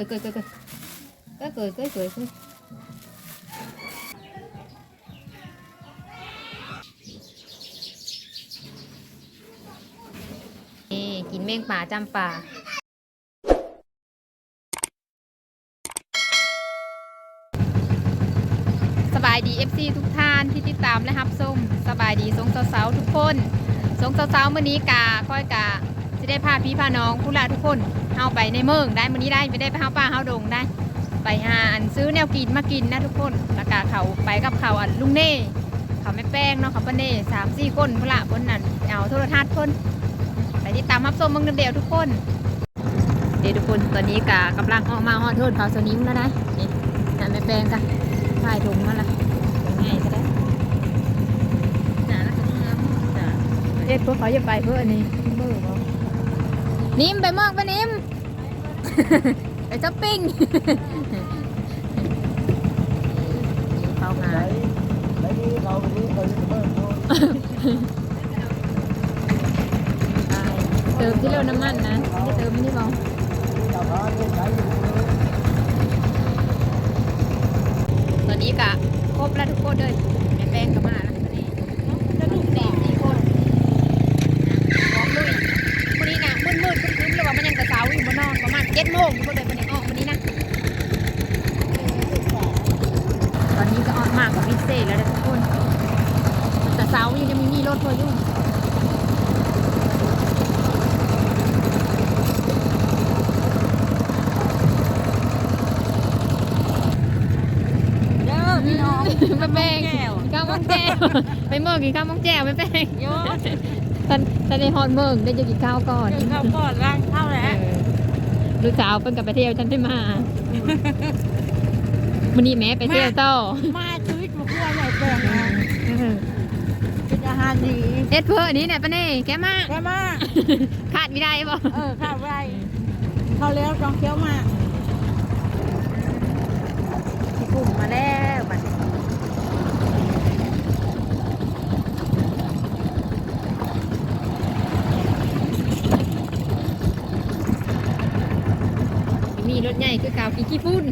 cười cười cười cười cười cười cười cười cười นี่กินเม่งป่าจำป่าสบายดี FC ทุกท่านที่ติดตามและรับชมสบายดีสงสาวๆทุกคนสงสาวๆเมื้อนี้กาค่อยกาจะได้พาพี่พาน้องผู้ละทุกคนเฮาไปในเมืองได้มื้อนี้ได้ไปได้ไปเฮาป่าเฮาดงได้ ไปหาอันซื้อแนวกินมากินนะทุกคนแล้วก็เขาไปกับเขาอันลุงเน่เขาไม่แป้งเนาะเขาปะเน่สามสี่คนพุ่นละเพิ่นนั่นเอาโทรทัศน์เพิ่นไปติดตามรับชมเมืองเดียวทุกคน เดี๋ยวทุกคนตอนนี้กากำลังออกมาฮอดเทินเขาสนิมแล้วนะนี่นั่นไม่แป้งกันถ่ายถุงมาละง่ายก็ได้จ้าแล้วก็งามจ้าเอ็ดพวกเขาจะไปเพื่ออันนี้เบอร์บอนิ่มไปมองไปนิ่ม ไปช้อปปิ้งเข้างาน Đấy đi vào đi vào đi vào ใช่เติมที่เร็วน้ำมันนะจะเติมไม่ได้บอก chào phá đi cái gì ตอนนี้กะครบแล้วทุกคนเลยแม่แป้งก็มาแล้วตอนนี้แล้วลูกสี่สี่คนพร้อมลุยวันนี้นะมืดมืดๆครึ้มๆเลยว่ามันยังกระเช้าอยู่บนนอนประมาณเจ็ดโมงทุกคนเลยวันนี้ออกวันนี้นะ ตอนนี้ก็ออก มากกว่าพิเศษแล้วนะทุกคนแต่เช้ายังจะมีมีรถพออยู่เด้อพี่น้องไปแป้งแก้วข้าวมังแก้วไปเมืองกินข้าวมังแก้วไปแป้งโยตอนตอนในฮอนเมืองได้จะกินข้าวก่อนเดี๋ยวเข้าก่อนร่างเข้าเอแล้วอลูกสาวเพิ่งกลับไปเที่ยวฉันได้มาวันนี้แม่ไปเที่ยวต่อมาชีวิตบุคคลใหญ่แปลงนะ เออ เป็นอาหารดีเอ็ดเพื่ออันนี้เนี่ยป้าเน่แกมากแค่มาก ขาดไม่ได้บ่เออข้าวไรเข้าแล้วจองเคี้ยวมากพี่กลุ่มมาแล้วบัดนี้มีรถใหญ่คือข่าวขี้ขี้ฝุ่น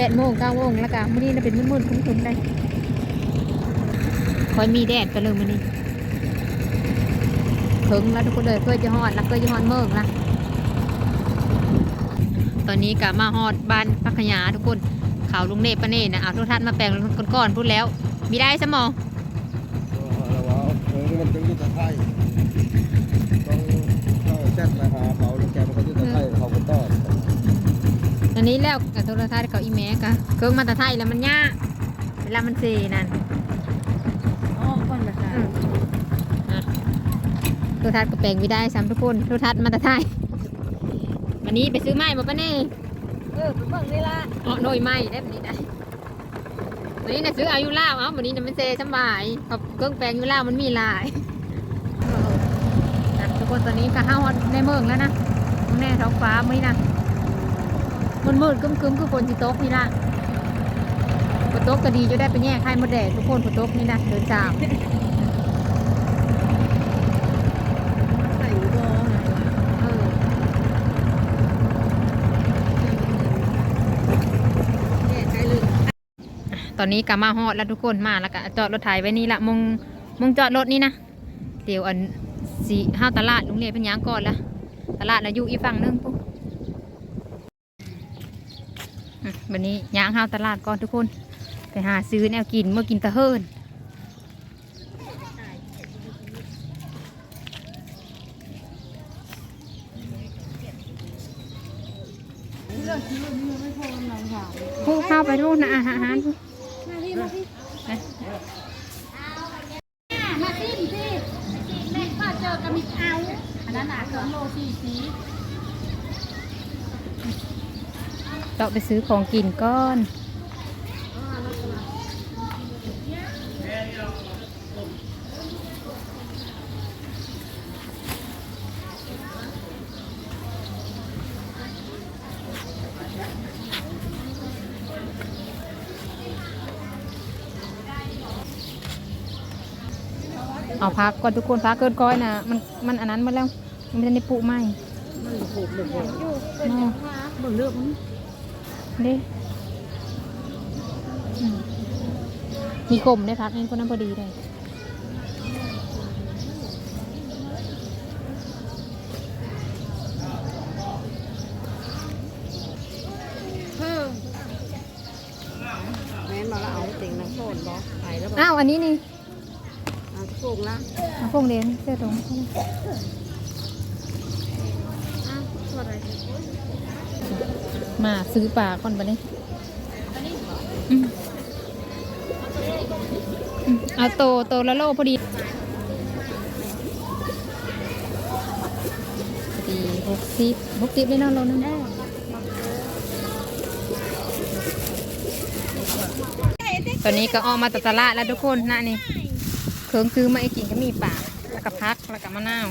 แปดโมงเก้าโมงแล้วก็มื้อนี้น่ะเป็นมืดๆคุ้มๆเลยคอยมีแดดกันเลยมื้อนี้ถึงแล้วทุกคนเลยเพื่อจะฮอดแล้วเพื่อจะฮอดเมืองละตอนนี้กับมาฮอดบ้านพักขยาทุกคนเขาลุงเนปปะเน่นะเอาทุกท่านมาแปลงก้อนๆพูดแล้ว มีได้สมอง นนี้แล้วกับโทรทัศน์กับอีแม่กะเครื่องมาแตะไทยแล้วมันยากเวลามันเซนั่นอ๋อคนละค่ะอืมอะโทรทัศน์ก็แปลงไม่ได้ซ้ำทุกคนโทรทัศน์มาแตะไทยวันนี้ไปซื้อไม้มาปะเน่เออเบิ่งนี่ละอ๋อโดยไม้ได้แบบนี้ได้วันนี้นะซื้ออายุล่าวเอ้าวันนี้นะมันเซสบายเพราะเครื่องแปลงอายุล่าวมันมีหลายนะทุกคนตอนนี้ก็ห้าฮอดในเมืองแล้วนะแน่ท้องฟ้าไม่นะ มันมืดๆกึ้มๆคือฝนสิตกนี่ละฝนตกก็ดีจะได้ไปแย่ไข่มดแดดทุกคนฝนตกนี่นะเดินจามใส่บอเออตอนนี้ก็มาฮอดแล้วทุกคนมาแล้วก็จอดรถไถไว้นี่ละมงมงจอดรถนี่นะเดี๋ยวอันสีห้าวตลาดลุงเนี่ยเป็นหยังก่อนละตลาดนะอยู่อีกฝั่งหนึงปุ๊บอะ วันนี้ย่างห้าวตลาดก่อนทุกคน ไปหาซื้อแนวกินเมื่อกินตะเฮินผู้เข้าไปดูนะอาหารผู้มาพี่มาพี่มาซิมสิแม่ป้าเจอกับมิกเอาอันนั้นหนาสองโลสี่สี เราไปซื้อของกินก้อน เอาพักก่อนทุกคนพักเกินก้อยนะมันมันอันนั้นหมาแล้ว มันจะได้ปุไหมมันโหดเลยเนาะเบิ่งเลือกมันเด้อืมมีขมได้พักนี่ก็น้ำพอดีเลยแม่นมาแล้วเอาติ่งนังโซนบ่ไปแล้วบ่อ้าว อันนี้นี่เอาทุกโป่งละเอาพวงเดนเสื้อตรง อ้าวตัวอะไร มาซื้อปลาก่อนไปเลยอืมอืมเอาโตโตละโลพอดีพอดีหกสิบหกสิบเลยเนาะโลนึงตอนนี้ก็ออกมาจากตลาดแล้วทุกคนนะนี่เครื่องซื้อมาไอ้กินก็มีปลาแล้วก็พักแล้วก็มะนาว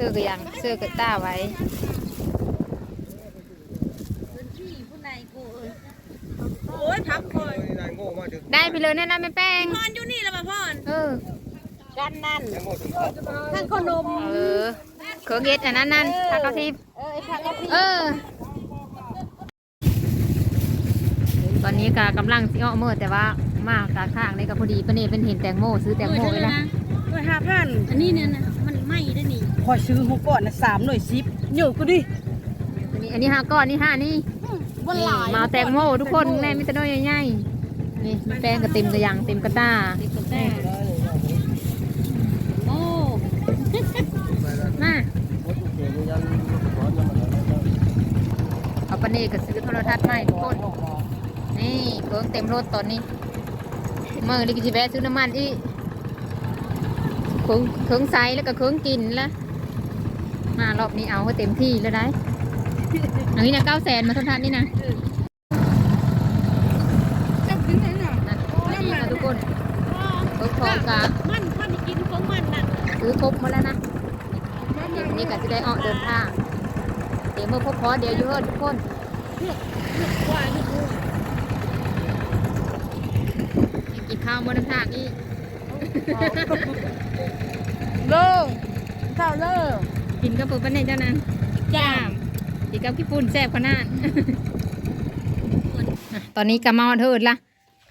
สื้อก็ยังเสื้อก็ต้าไว้ที่ผู้ใดโกยโอ้ยพักคอยนายโง่มากถึงได้ไปเลยแนะนำแม่แป้งพรอยู่นี่แล้วมาพรเออกันนั่นนายโง่ถึงครับทั้งขนมเออเครื่องเอ็ดอันนั้นนั่นผักกระทิบเออไอ้ผักกะทิเออตอนนี้กากำลังสิเอาเมื่อแต่ว่ามากาข้างนี่ก็พอดีปะเนี่ยเป็นเห็นแตงโมซื้อแตงโมเลยนะด้วยห้าพันอันนี้เนี่ยนะ มันไหม้ได้นี่พอซื้อหกก้อนนะสามหน่วยซิปเยอะกูดิอันนี้อันนี้ห้าก้อนนี่ห้านี่วันหลายมาเอาแตงโมทุกคนแม่มิตรน้อยใหญ่ๆนี่แป้งก็เต็มกระยังเต็มกระต้าติดกับแต่โอ้มาวัตถุเกิดยันขอจะมาแล้วเอาปะเนก็ซื้อโทรทัศน์ใหม่ทุกคนนี่เครื่องเต็มรถตอนนี้เมื่อนี้ก็จะแวะซื้อน้ำมันอีกเครื่องเครื่องใสแล้วก็เครื่องกินละ มารอบนี้เอาให้เต็มที่แล้วได้อันนี้นะเก้าแสนมาโทรทัศน์นี่นะจับกินไหนน่ะนะนี่นะทุกคนเพิ่งพร้อมกะมันมันกินของมันน่ะซื้อครบหมาแล้วนะเดี๋ยววันนี้ก็จะได้ออกเดินทางเดี๋ยวเมื่อพบพอเดี๋ยวอยู่เฮิรทุกคนว่านี่กูยังกินข้าวบนน้ำทางนี่เลิกเท่าเลิก กินกับเปิดปันในเจ้านั้นจ้ามกินกับขี้ปุ่นแซ่บขนาดอะตอนนี้กะมาเถิดละ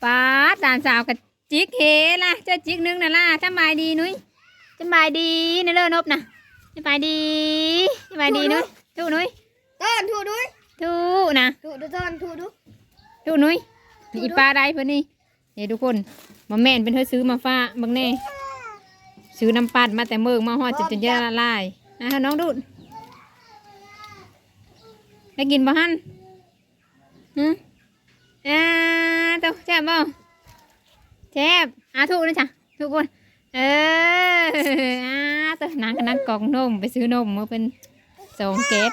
ป้าดด่านสาวกับจิกเฮล่ะเจ้าจิกนึงน่ะล่ะสำบายดีนุ้ยสำบายดีนะเลิศนบนะสำบายดีสำบายดีนุ้ยถูนุ้ยต้นถูด้วยถูนะถูดูต้นถูดูถูนุ้ยนี่อีปลาได้เพื่อนนี่นี่ทุกคนมาแม่นเป็นเธอซื้อมาฟ้าเบางแน่ซื้อน้ำปั่นมาแต่เมืองมาหอดจนจนจะละลาย อะน้องดูดได้กินบ่ฮันฮึอ่าตัวแซ่บบ่แซ่บอะถูกนะจ๊ะถูกคนเอออ่าตัวนางก็นั่งกล่องนมไปซื้อนมมาเป็นสองเกต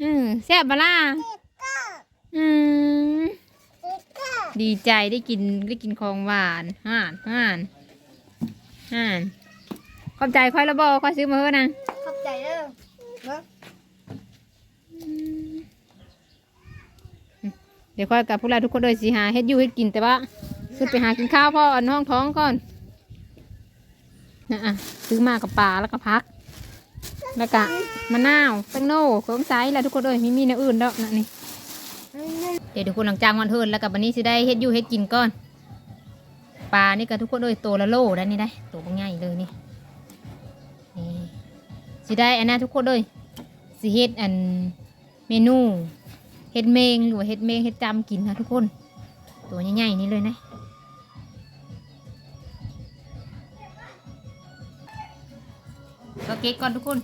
อืมแซ่บบ่ล่ะอืมดีใจได้กินได้กินของหวานห่านห่านห่านขอบใจค่อยละบ่ค่อยซื้อมาเพื่อนะ ใจเด้อเดี๋ยวค่อยกับพวกเราทุกคนเลยสิหาเฮ็ดอยู่เฮ็ดกินแต่ว่าขึ้นไปหากินข้าวพ่ออันห้องท้องก่อนนะอะซื้อมากับปลาแล้วก็พัก แล้วก็มะนาวแตงโน่เครื่องไซส์แล้วทุกคนเลยมีมีในอื่นดอกนะนี่เดี๋ยวทุกคนหลังจากวันเทินแล้วกับวันนี้สิได้เฮ็ดอยู่เฮ็ดกินก่อนปลานี่ก็ทุกคนเลยโตละโลได้นี่ได้โตบางง่ายเลยนี่ สิได้อันนั้นทุกคนเลยสิเฮ็ดอันเมนูเฮ็ดเมงหรือว่าเฮ็ดเมงเฮ็ดจำกินนะทุกคน ตัวใหญ่ๆนี่เลยนะก็เก๊กก่อนทุกคน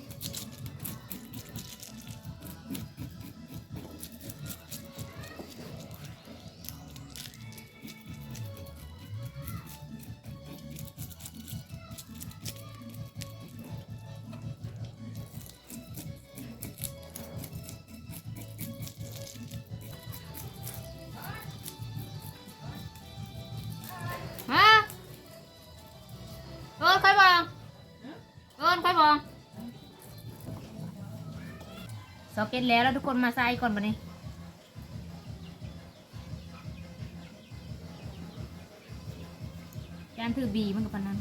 สเก็ตแล้วแล้วทุกคนมาใส่ก่อนมาเนี่ยจานถือบีมันกับนั้น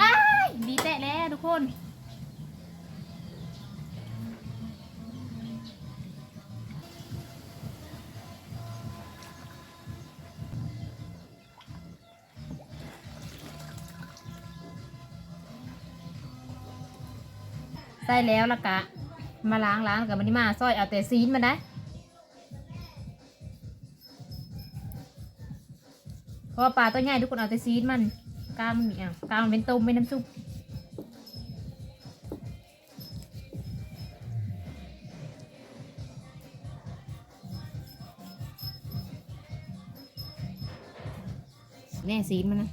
อ้าแตะแล้วทุกคน ได้แล้วละกะ มาล้างล้างกับมันนี่มาซอยเอาแต่ซีนมันได้เพราะปลาตัวใหญ่ทุกคนเอาแต่ซีนมันกล้ามมันมีอะกล้ามมันเป็นต้มเป็นน้ำซุปแน่ซีนมันนะ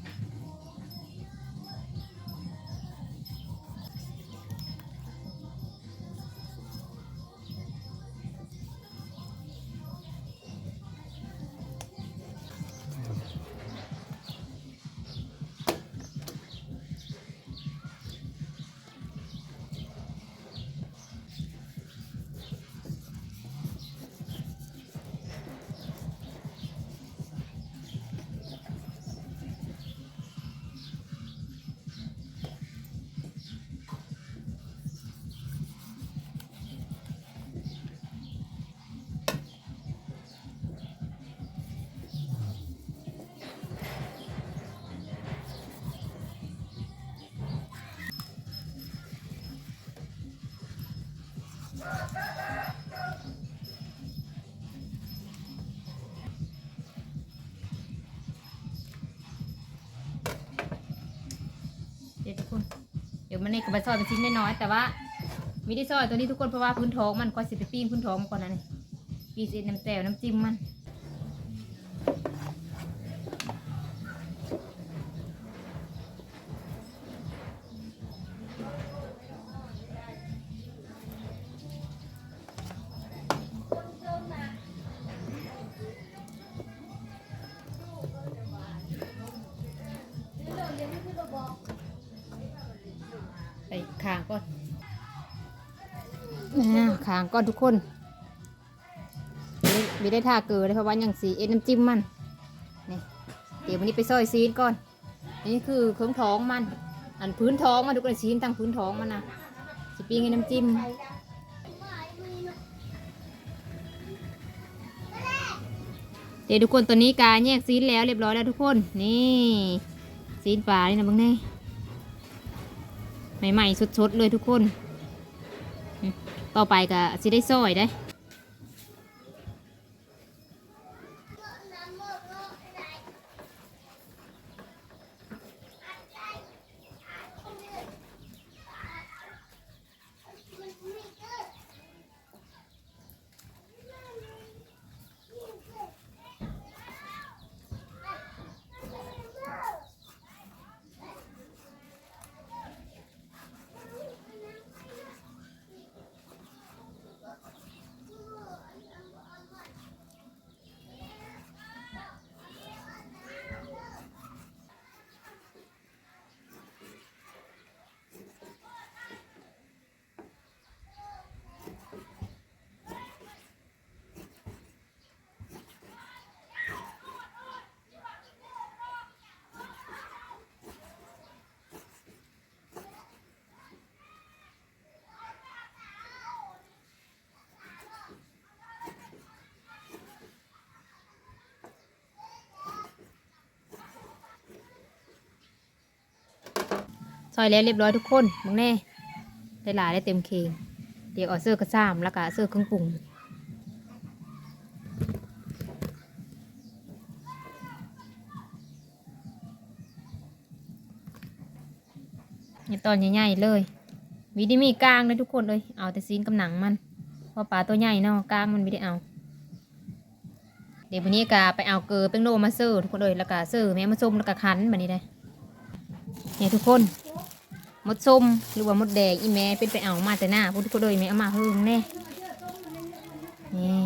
มันนี่ก็ไปซอยเป็นชิ้นน้อยๆแต่ว่ามีได้ซอยตัวนี้ทุกคนเพราะว่าพื้นท้องมันก็สิไปปีนพื้นท้องมันก่อนนะนี่ปีเสร็จน้ำแจ่วน้ำจิ้มมัน ก่อนทุกคนไม่ได้ท่าเกลือเลยเพราะว่ายังสีเอ็ดน้ำจิ้มมันนี่เดี๋ยววันนี้ไปซอยซีนก่อนนี่คือเครื่องท้องมัน อันพื้นท้องมันทุกคนซีนตั้งพื้นท้องมันนะสิปิ้งให้น้ำจิ้มเดี๋ยวทุกคนตัวนี้กาแยกซีนแล้วเรียบร้อยแล้วทุกคน นี่ซีนปลานี่นะบังแน่ใหม่ๆสดๆเลยทุกคน ต่อไปก็สิได้ซอยได้ อยแล้วเรียบร้อยทุกคนมึงแน่ได้หลายได้เต็มเคงเดี๋ยวเอาเสื้อกระซ้ำแล้วก็เสื้อเครื่องปรุงนี่ตอนใหญ่ๆเลยวิธีมีกลางเลยทุกคนเลย เอาแต่ซีนกับหนังมัน เพราะปลาตัวใหญ่เนาะกลางมันไม่ได้เอา เดี๋ยววันนี้ก็ไปเอาเกลือเป็นโลมาเซอร์ทุกคนเลยแล้วก็เซอร์แม่มาส้มแล้วก็คั้นแบบนี้ได้เนี่ยทุกคน มดส้มหรือว่ามดแดงอีแม่เป็นไปเอามาแต่หน้าพูดก็โดยแม่เอามาเพิ่มแน่นี่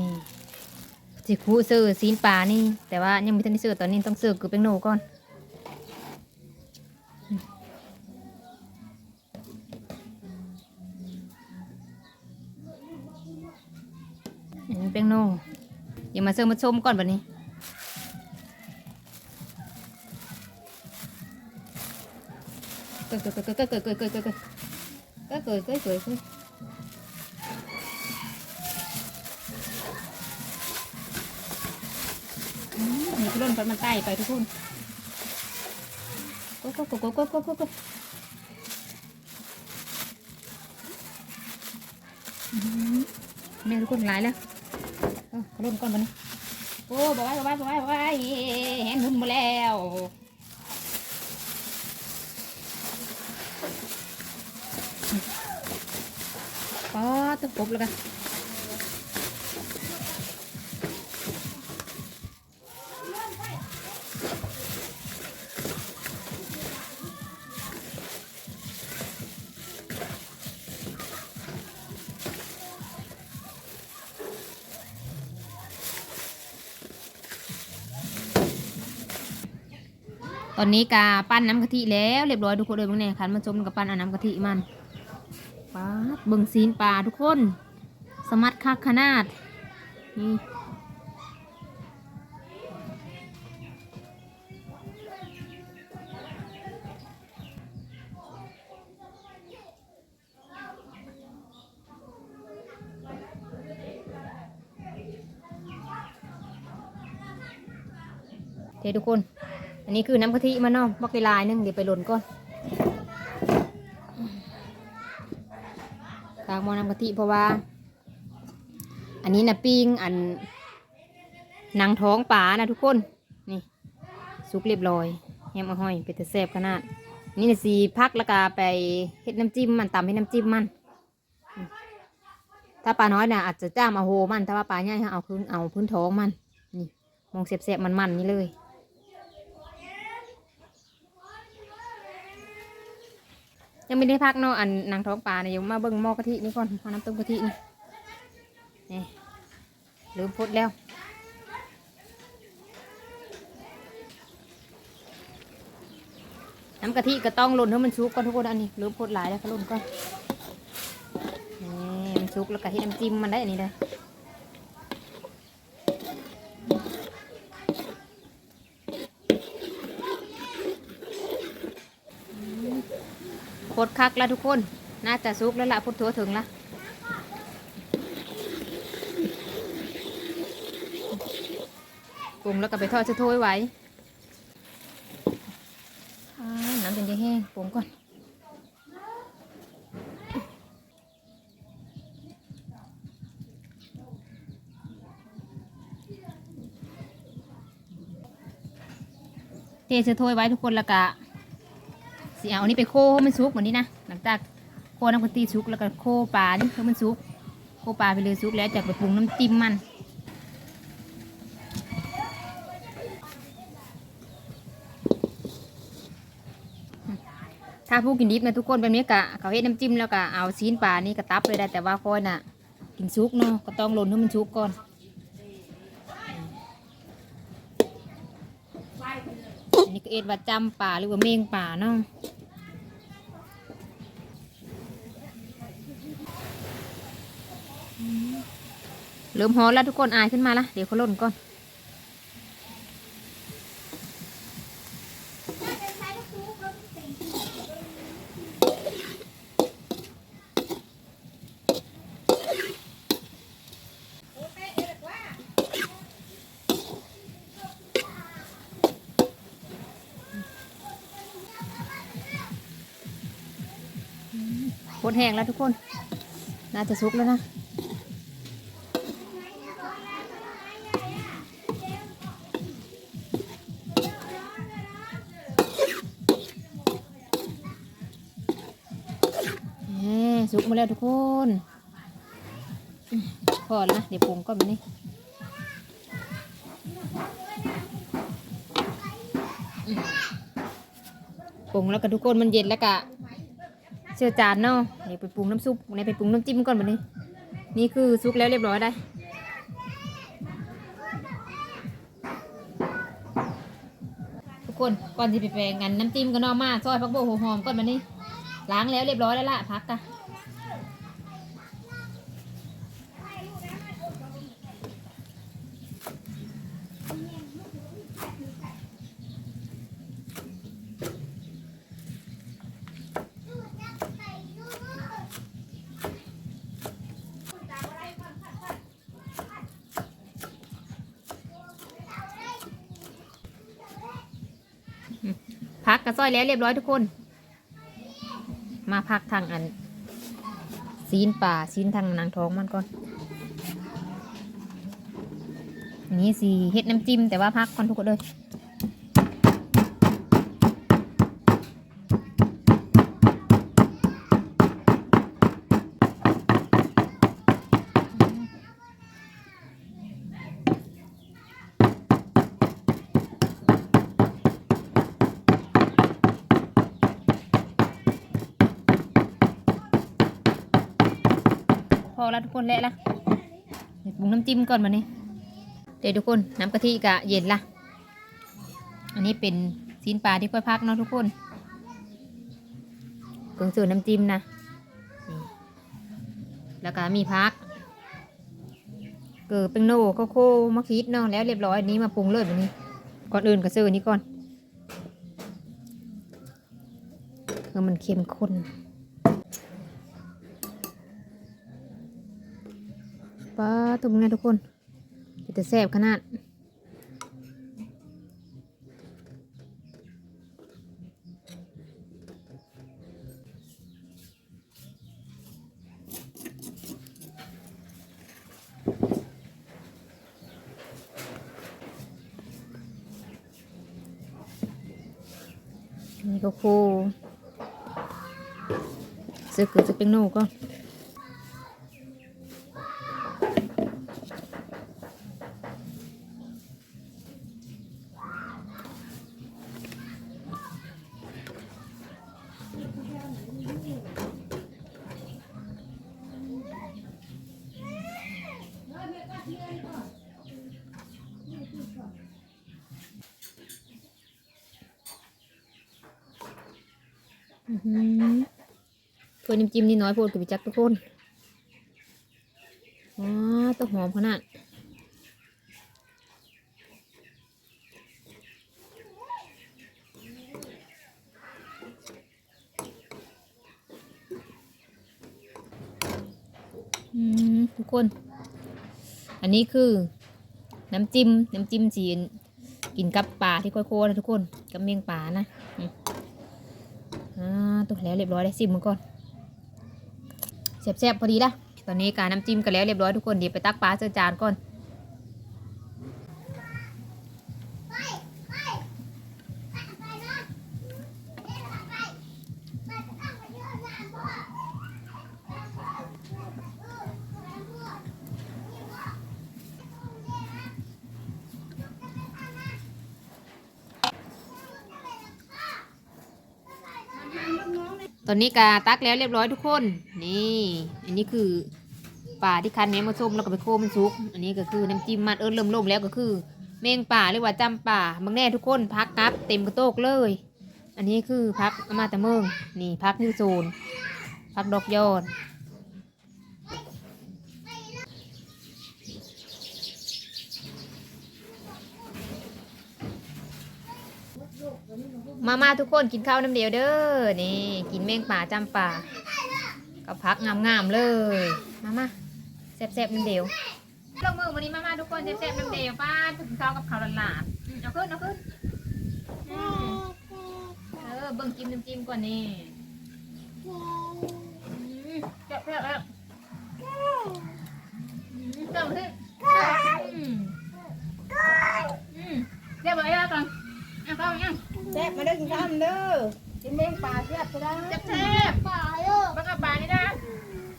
สิคูเซื้อซีนปลานี่ แต่ว่ายังไม่ทันได้ซื้อตอนนี้ต้องเซื้อคือเป็นโนก่อนอันนี้เป็นโนเดี๋ยวมาเซื้อมดส้มก่อนแบบนี้ เกิดเกิดเกิดเกิดเกิดเกิดเกิดเกิดก็ cười cười cười cười นี่คือร่นกันมันใต้ไปทุกคนก็ก็ก็ก็ก็ก็ก็แม่ทุกคนหลายแล้วเอาร่นก่อนมันโอ้บอกไว้บอกไว้บอกไว้บอกไว้เห็นหุ่นมาแล้ว ป๊อดต้องปบแล้วกันตอนนี้กาปั้นน้ำกะทิแล้วเรียบร้อยทุกคนเลยเบิ่งแน่คันมาจมกับปั้นเอาน้ำกะทิมัน ป๊าเบิ่งซีนปลาทุกคน สมัดคักขนาด นี่เททุกคน อันนี้คือน้ำกะทิมันเนาะบักไปลายนึงเดี๋ยวไปหล่นก่อน หมอน้ำกะทิเพราะว่า อันนี้นะปิ้งอันนังท้องปลานะทุกคน นี่สุกเรียบร้อยแฮมเอาห้อยเป็นแต่แซ่บขนาด นี่นะสีพักแล้วก็ไปเฮ็ดน้ำจิ้มมันตำให้น้ำจิ้มมัน ถ้าปลาน้อยนี่ยอาจจะจ้ามเอาโหมัน ถ้าว่าปลาใหญ่เอาพื้นเอาพื้นท้องมัน นี่มองเสียบๆมันๆนี่เลย ยังไม่ได้พักเนาะอันนางท้องปลาเนี่ยยังมาเบิ่งหม้อกะทินี่ก่อนมาน้ำต้มกะทินี่นี่ลืมพดแล้วน้ำกะทิก็ต้องล่นให้มันชุกก่อนทุกคนอันนี้ลืมพดหลายแล้วก็ล่นก่อนนี่มันชุกแล้วก็ให้น้ำจิ้มมันได้อันนี้เลย ดคักแล้วทุกคน น่าจะซุกแล้วล่ะพดถัวถึงละปรุงแล้วก็ไปทอดจะถ้วยไว้น้ำเป็นจะแห้งปรุงก่อนเทใส่ถ้วยไว้ทุกคนล้วก็ สิเอาอันนี้ไปโคให้มันสุกเหมือนนี้นะหลังจากโคน้ำกะทิสุกแล้วก็โคปลานี่ให้มันสุกโคปลาไปเลยสุกแล้วจะไปปรุงน้ำจิ้มมันถ้าผู้กินดิบนะทุกคนแบบนี้กะเขาเฮ็ดน้ำจิ้มแล้วก็เอาซีนปลานี่กระตับเลยได้แต่ว่าคอยน่ะ กินสุกเนาะก็ต้องหล่นให้มันสุกก่อนอันนี้ก็เอ็ดว่าจำป่าหรือว่าเมงป่าเนาะ เริ่มฮอตแล้วทุกคนอายขึ้นมาละเดี๋ยวเขาล่นก่อนโคตรแห้งแล้วทุกคน น่าจะสุกแล้วนะ สุกมาแล้วทุกคนพอแล้วนะเดี๋ยวปรุงก่อนมานี่ปรุงแล้วก็ทุกคนมันเย็นแล้วกะเชื่อจานเนาะเดี๋ยวไปปรุงน้ำซุปในไปปรุงน้ำจิ้มก่อนบัดนี้นี่คือซุปแล้วเรียบร้อยได้ทุกคนก่อนที่ไปแปลงกันน้ำจิ้มก็นอมาซอยพักโบหัวหอมก่อนบัดนี้ล้างแล้วเรียบร้อยแล้วล่ะพักกะ ซ้อยแล้วเรียบร้อยทุกคน มาพักทางอันซีนป่าซีนทางนางท้องมันก่อนนี่สีเฮ็ดน้ำจิ้มแต่ว่าพักก่อนทุกคนเลย แล้วทุกคนแล้วละเดี๋ยวปรุงน้ำจิ้มก่อนมานี่เดี๋ยวทุกคนน้ำกะทิกะเย็นละอันนี้เป็นซีนปลาที่ค่อยพักเนาะทุกคนเครื่องสูตรน้ำจิ้มนะแล้วก็มีพัก เกิดเป็นโน่ข้าวโคมะคิดเนาะแล้วเรียบร้อยอันนี้มาปรุงเลยวันนี้ ก่อนอื่นก็ซื้อนี้ก่อนคือมันเข้มข้น ป้าตุ่มนทุกคนจะแซ่บขนาดนี่ก็โคซึกเกิดจะเป็นโนก็ ถ้วยน้ำจิ้มนี่น้อยโพดกับพี่จักทุกคนอ๋อต้องหอมขนาดทุกคน อันนี้คือ น้ำจิ้ม น้ำจิ้มจีน กินกับปลาที่ค่อยๆนะทุกคน กับเมี่ยงปลานะอื ตัวแล้วเรียบร้อยได้ซิมมันก่อนแซ่บๆพอดีละตอนนี้การน้ำจิ้มกันแล้วเรียบร้อยทุกคนเดี๋ยวไปตักปลาเจอจานก่อน อนนี้กาตักแล้วเรียบร้อยทุกคน นี่ อันนี้คือปลาที่คันแมงมาส้มแล้วก็ไปโคมันซุก อันนี้ก็คือน้ำจิ้มมันเอิญเริ่มล่มแล้วก็คือเมงป่าเรียกว่าจำป่าบางแน่ทุกคนพักครับ เต็มกระโตกเลย อันนี้คือพักอามาแต่เมืองนี่พักที่โซนพักดอกยอด มามาทุกคนกินข้าวน้ำเดียวเด้อ นี่กินเมงป่าจำป่ากับพักงามๆเลย มามาแซ่บๆน้ำเดียวลงมือวันนี้มามาทุกคนแซ่บๆน้ำเดียวป้าถึงข้าวกับข้าวหลาดๆเอาขึ้นเอาขึ้นเออเบิ่งจิ้มน้ำจิ้มก่อนนี่แซ่บๆแล้วอืมเติมขึ้นอืมเรียบร้อยแล้วก่อนเอาเข้ายัง แซ่บมาเด้อกินข้าวเด้อกินเมงปลาแซ่บจะได้แซ่บแซ่บปลาโยบังกับปลานี่นะ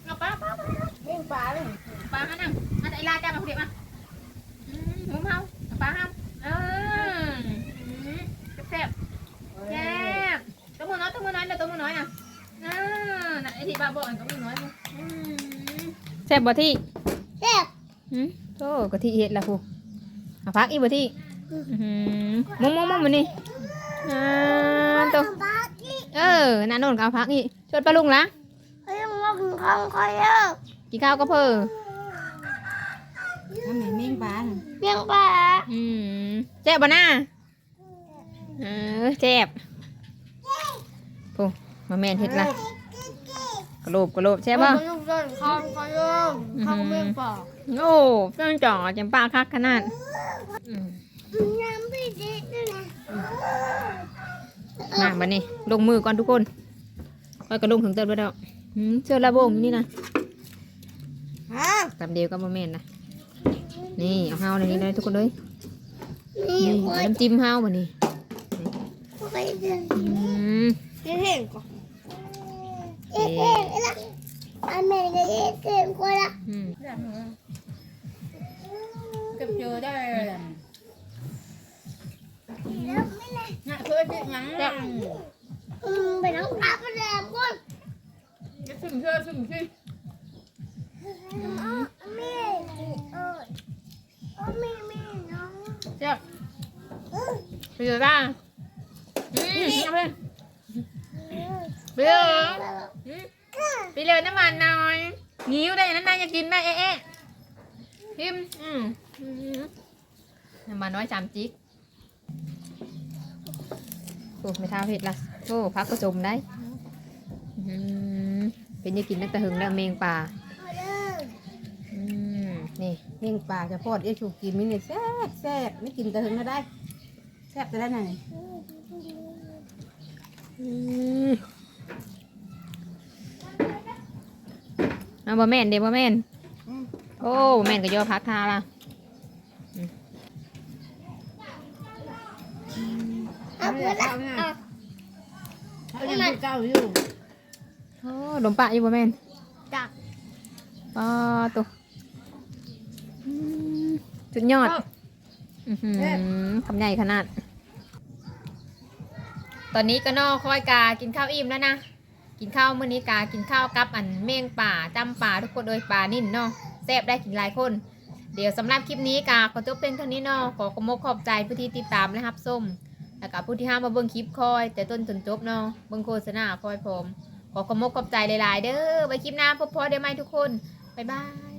เอาปลาปลาปลาเมงปลาเลยปลาอันนั้นอันไอลาจ้ามาคุยมาอืมหมูเฮาเอาปลาเฮาเอออืมแซ่บแซ่บตัวมือน้อยตัวมือน้อยเดี๋ยวตัวมือน้อยอะอ่าน่ะไอที่ปลาบอกอันตัวมือน้อยมั้งอืมแซ่บบ่ที่แซ่บอืมโตกะทิเฮ็ดละพูเอาพักอีกบ่ที่อือหือมุมมุมมุมมันนี่ อ่าตัวปลาที่เออนั่นโน่นก็เอาพักอีกชวนปลาลุงละเขายังมากินข้าวเขาเยอะกินข้าวก็เพอทำไมเมงปลาน่ะเพียงปลาอืมแซ่บบ่น่าเออแซ่บโอ้มาแม่นเฮ็ดละกระโหลบกระโหลบแซ่บบ่เขายังกินข้าวเขาเยอะข้าวเพียงปลาโอ้เจ้าจ่อจำปาคักขนาดอืม น้ำพี่ดิด้วยนะมาบัดนี้ ลงมือก่อนทุกคนค่อยก็ลงถึงเติมไปแล้วหืมเสื้อระโบงอยู่นี่นะฮะตำเดียวก็บ่แม่นนะ นี่เอาเฮาในนี้เลยทุกคนเลยนี่เอาน้ำจิ้มเฮาบัดนี้อืมเห็นเห็นก่อนเอ๊ะอืมเก็บเจอได้ น่ะเพื่อจะยังจะถึงเชื่อถึงที่เจ้าไปเลยบ้างอืมเอาไปไปเลยอืมไปเลยน้ำมันหน่อยหิวได้นั่นนายจะกินได้เอ๊ะเอ๊ะพิมพ์อืมอืมน้ำมันน้อยสามจิกโอ้ไม่ท้าเผ็ดละโอ้พักก็จมได้อืมเป็นยังกินนักตะหึงแล้วเมงป่าอืมนี่เฮงปลาจะพอดเอ้ชูกินมินี่แซ่บแซ่บไม่กินแต่ถึงก็ได้แซ่บแต่ได้ไหนอืมเอาบ่แม่นเด้บ่แม่นโอ้บ่แม่นก็ย่อพักทาละ เอาเพื่อนเอาเขายังอยู่เก่าอยู่โอ้ดมปะอยู่บ่แม่นจักปอตัวอืมจุดยอดอื้อหือคำใหญ่ขนาด ตอนนี้ก็นอคอยกากินข้าวอิ่มแล้วนะ กินข้าวมื้อนี้กากินข้าวกับอันเม่งป่าจำป่าทุกคนโดยป่านิ่นเนาะแซ่บได้กินหลายคน เดี๋ยวสำหรับคลิปนี้กาขอจบเป็นเท่านี้เนาะขอขอบมกขอบใจผู้ที่ติดตามและรับส้ม แล้วก็ผู้ที่ห้ามมาเบิ่งคลิปคอย แต่ต้นจนจบเนาะเบิ่งโฆษณาคอยผมขอขอบมกขอบใจหลายๆ เด้อไว้คลิปหน้าพบพอเดี๋ยวไหมทุกคนบ๊ายบาย